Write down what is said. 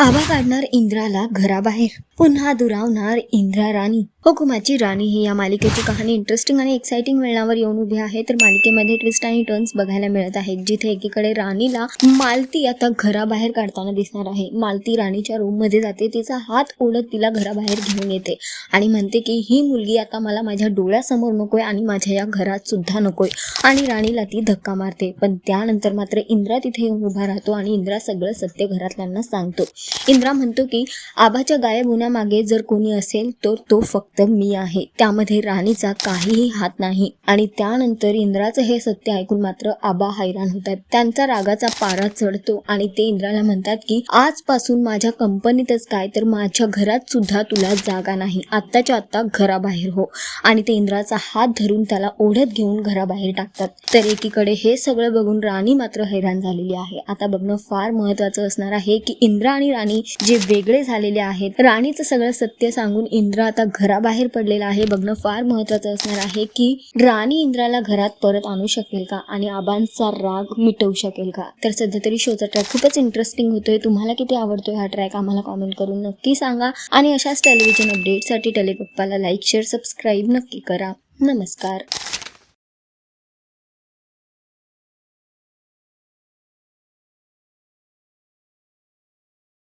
आबा काढणार इंद्राला घराबाहेर. पुन्हा दुरावणार इंद्रा राणी. हुकुमाची राणी ही या मालिकेची कहाणी इंटरेस्टिंग आणि एक्साइटिंग वळणावर येऊन उभी आहे. तर मालिकेमध्ये ट्विस्ट आणि टर्न्स बघायला मिळत आहेत जिथे एकीकडे राणीला मालती आता घराबाहेर काढताना दिसणार आहे. मालती राणीच्या रूममध्ये जाते तिचा हात ओढत तिला घराबाहेर घेऊन येते आणि म्हणते की ही मुलगी आता मला माझ्या डोळ्यासमोर नकोय आणि माझ्या या घरात सुद्धा नकोय. आणि राणीला ती धक्का मारते. पण त्यानंतर मात्र इंद्रा तिथे येऊन उभा राहतो आणि इंद्रा सगळं सत्य घरातल्यांना सांगतो. इंद्रा म्हणतो की आबाच्या गायब होण्यामागे जर कोणी असेल तर तो फक्त मी आहे. त्यामध्ये राणीचा काहीही हात नाही. आणि त्यानंतर इंद्राचं हे सत्य ऐकून मात्र आबा हैराण होतात त्यांचा रागाचा पारा चढतो आणि ते इंद्राला म्हणतात की आजपासून माझ्या कंपनीतच काय तर माझ्या घरात सुद्धा तुला जागा नाही. आत्ताच्या आत्ता घराबाहेर हो. आणि ते इंद्राचा हात धरून त्याला ओढत घेऊन घराबाहेर टाकतात. तर एकीकडे हे सगळं बघून राणी मात्र हैराण झालेली आहे. आता बघणं फार महत्वाचं असणार आहे की इंद्रा आणि राणी जे वेगळे झालेले आहेत. राणीचं सगळं सत्य सांगून इंद्रा आता घराबाहेर पडलेला आहे. बघणं फार महत्वाचं असणार आहे की राणी इंद्राला घरात परत आणू शकेल का? आणि आबांचा राग मिटवू शकेल का? तर सध्या तरी शोचा ट्रॅक खूपच इंटरेस्टिंग होतोय. तुम्हाला किती आवडतोय हा ट्रॅक आम्हाला कॉमेंट करून नक्की सांगा. आणि अशाच टेलिव्हिजन अपडेटसाठी टेलिपप्पाला लाईक शेअर सबस्क्राईब नक्की करा. नमस्कार.